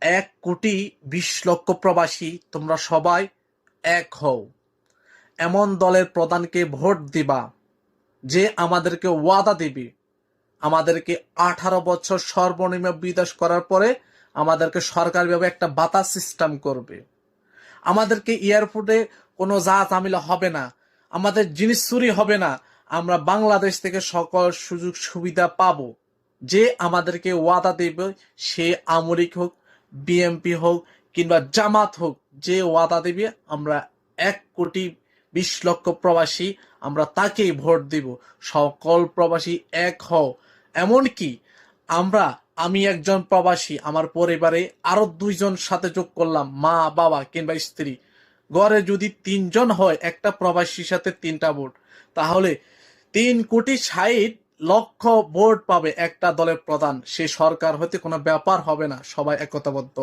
এক কোটি বিশ লক্ষ প্রবাসী, তোমরা সবাই এক হও। এমন দলের প্রধানকে ভোট দিবা যে আমাদেরকে ওয়াদা দিবে। আমাদেরকে আঠারো বছর সর্বনিম্ন বিদেশ করার পরে আমাদেরকে সরকারিভাবে একটা বাতা সিস্টেম করবে। আমাদেরকে এয়ারপোর্টে কোনো যা ঝামেলা হবে না। আমাদের জিনিস চুরি হবে না। আমরা বাংলাদেশ থেকে সকল সুযোগ সুবিধা পাবো। যে আমাদেরকে ওয়াদা দেবে, সে আমরিক হোক বিএমপি হোক কিংবা জামাত হোক, যে ওয়াদা দেবে, আমরা এক কোটি বিশ লক্ষ প্রবাসী আমরা তাকেই ভোট দিব। সকল প্রবাসী এক হও। এমনকি আমরা, আমি একজন প্রবাসী, আমার পরিবারে আরও দুইজন সাথে যোগ করলাম, মা, বাবা কিংবা স্ত্রী। ঘরে যদি তিনজন হয়, একটা প্রবাসীর সাথে তিনটা ভোট। তাহলে তিন কোটি ষাট লক্ষ ভোট পাবে একটা দলের প্রধান। সে সরকার হতে কোনো ব্যাপার হবে না। সবাই একতাবদ্ধ।